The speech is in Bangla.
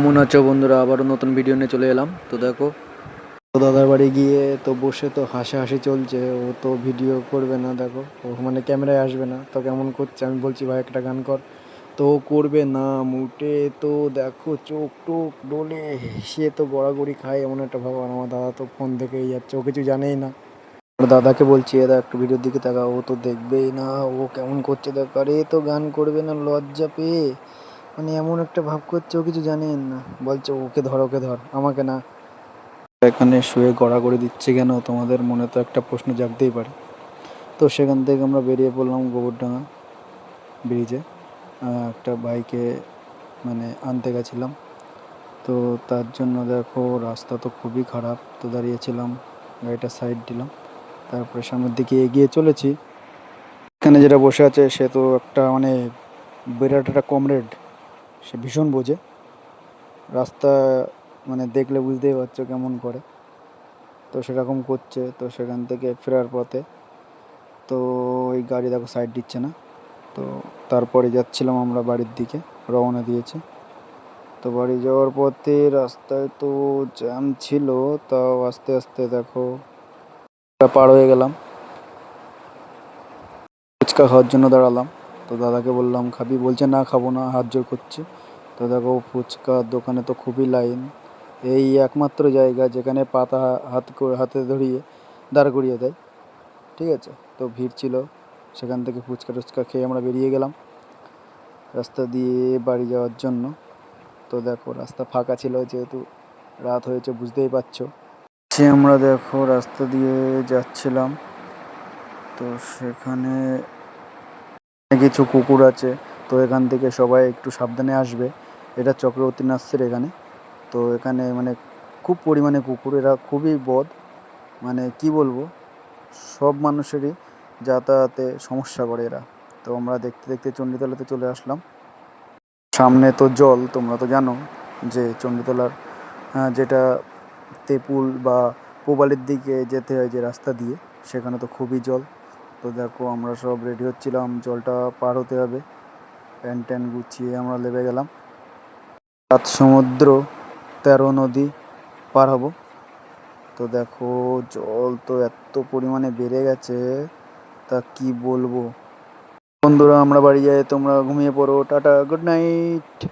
কেমন আছো বন্ধুরা আবারও নতুন ভিডিও নিয়ে চলে এলাম। তো দেখো, তো দাদার বাড়ি গিয়ে তো বসে তো হাসাহাসি চলছে, ও তো ভিডিও করবে না, দেখো। ও মানে ক্যামেরায় আসবে না, তো কেমন করছে? আমি বলছি, ভাই, একটা গান কর। তো করবে না, মুটে তো দেখো, চোখ টোক ডোলে সে তো গড়াগড়ি খায়, এমন একটা ভাব। আমার দাদা তো ফোন দেখেই যাচ্ছে, ও কিছু জানেই না। দাদাকে বলছি এদা একটু ভিডিওর দিকে তাকা ও তো দেখবেই না, ও কেমন করছে দেখ, আরে তো গান করবে না, লজ্জা পেয়ে। মানে এমন একটা ভাব করছে, ও কিছু জানেন না। বলছে, ওকে ধর ওকে ধর, আমাকে না। এখানে শুয়ে গড়াগড়ি দিচ্ছে কেন? তোমাদের মনে তো একটা প্রশ্ন জাগতেই পারে। তো সেখান থেকে আমরা বেরিয়ে পড়লাম গোবরডাঙ্গা ব্রিজে। একটা বাইকে মানে আনতে গেছিলাম। তো তার জন্য দেখো, রাস্তা তো খুবই খারাপ। তো দাঁড়িয়েছিলাম, গাড়িটা সাইড দিলাম। তারপরে সামনের দিকে এগিয়ে চলেছি। এখানে যেটা বসে আছে, সে তো একটা মানে বিরাট একটা কমরেড। সে ভীষণ বোঝে। রাস্তা মানে দেখলে বুঝতেই পারছ কেমন করে। তো সেরকম করছে, তো সেখান থেকে ফেরার পথে। তো ওই গাড়ি দেখো সাইড দিচ্ছে না। তো তারপরে যাচ্ছিলাম আমরা বাড়ির দিকে, রওনা দিয়েছে। তো বাড়ি যাওয়ার পথে রাস্তায় তো জ্যাম ছিল, তাও আস্তে আস্তে দেখো পার হয়ে গেলাম। ফুচকা খাওয়ার জন্য দাঁড়ালাম। তো দাদাকে বললাম, খাবি? বলছে, না, খাব না, হাত জোর করছে। তো দেখো ফুচকার দোকানে তো খুবই লাইন এই একমাত্র জায়গা যেখানে পাতা হাত করে হাতে ধরিয়ে দাঁড় করিয়ে দেয়। ঠিক আছে? তো ভিড় ছিল, সেখান থেকে ফুচকা টুচকা খেয়ে আমরা বেরিয়ে গেলাম। রাস্তা দিয়ে বাড়ি যাওয়ার জন্য। তো দেখো, রাস্তা ফাঁকা ছিল, যেহেতু রাত হয়েছে, বুঝতেই পারছ। সে আমরা দেখো, রাস্তা দিয়ে যাচ্ছিলাম। তো সেখানে কিছু কুকুর আছে, তো এখান থেকে সবাই একটু সাবধানে আসবে। এটা চক্রবর্তী নার্সের এখানে। তো এখানে মানে খুব পরিমাণে কুকুর, এরা খুবই বদ। মানে কি বলব, সব মানুষেরই যাতায়াতে সমস্যা করে এরা। তো আমরা দেখতে দেখতে চণ্ডীতলাতে চলে আসলাম। সামনে তো জল, তোমরা তো জানো যে চণ্ডীতলার যেটা তেপুল বা পোবালির দিকে যেতে হয় যে রাস্তা দিয়ে, সেখানে তো খুবই জল। তো দেখো আমরা সব রেডি হচ্ছিলাম, জলটা পার হতে হবে। প্যান্ট ট্যান গুছিয়ে আমরা লেবে গেলাম। সাত সমুদ্র তেরো নদী পার হব। তো দেখো জল তো এত পরিমাণে বেড়ে গেছে, তা কি বলব? বন্ধুরা, আমরা বাড়ি যাই, তোমরা ঘুমিয়ে পড়ো। Tata, good night.